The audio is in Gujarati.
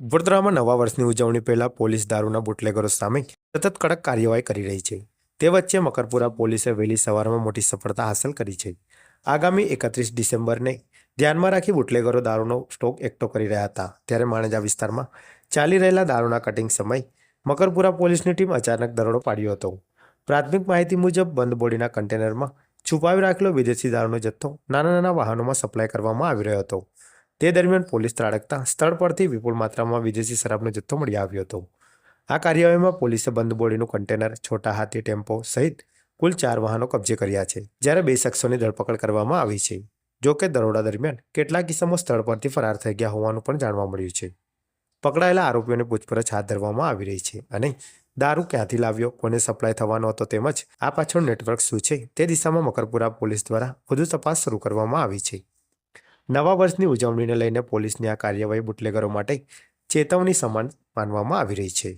વડોદરામાં નવા વર્ષની ઉજવણી પહેલા પોલીસ દારૂના બુટલેગરો સામે સતત કડક કાર્યવાહી કરી રહી છે. તે વચ્ચે મકરપુરા પોલીસે વહેલી સવારમાં મોટી સફળતા હાંસલ કરી છે. આગામી એકત્રીસ ડિસેમ્બરને ધ્યાનમાં રાખી બુટલેગરો દારૂનો સ્ટોક એકઠો કરી રહ્યા હતા. ત્યારે માણેજા વિસ્તારમાં ચાલી રહેલા દારૂના કટિંગ સમય મકરપુરા પોલીસની ટીમ અચાનક દરોડો પાડ્યો હતો. પ્રાથમિક માહિતી મુજબ બંધ બોડીના કન્ટેનરમાં છુપાવી રાખેલો વિદેશી દારૂનો જથ્થો નાના નાના વાહનોમાં સપ્લાય કરવામાં આવી રહ્યો હતો. તે દરમિયાન પોલીસ ત્રાડકતા સ્થળ પરથી વિપુલ માત્રામાં વિદેશી શરાબનો જથ્થો મળી આવ્યો હતો. આ કાર્યવાહીમાં પોલીસે બંધ બોડીનું કન્ટેનર, છોટા હાથી ટેમ્પો સહિત કુલ ચાર વાહનો કબજે કર્યા છે, જ્યારે બે શખ્સોની ધરપકડ કરવામાં આવી છે. જો કે દરોડા દરમિયાન કેટલાક કિસ્સામાં સ્થળ પરથી ફરાર થઈ ગયા હોવાનું પણ જાણવા મળ્યું છે. પકડાયેલા આરોપીઓની પૂછપરછ હાથ ધરવામાં આવી રહી છે અને દારૂ ક્યાંથી લાવ્યો, કોને સપ્લાય થવાનો હતો તેમજ આ પાછળ નેટવર્ક શું છે તે દિશામાં મકરપુરા પોલીસ દ્વારા વધુ તપાસ શરૂ કરવામાં આવી છે. નવા વર્ષની ઉજવણીને લઈને પોલીસની આ કાર્યવાહી બુટલેગરો માટે ચેતવણી સમાન માનવામાં આવી રહી છે.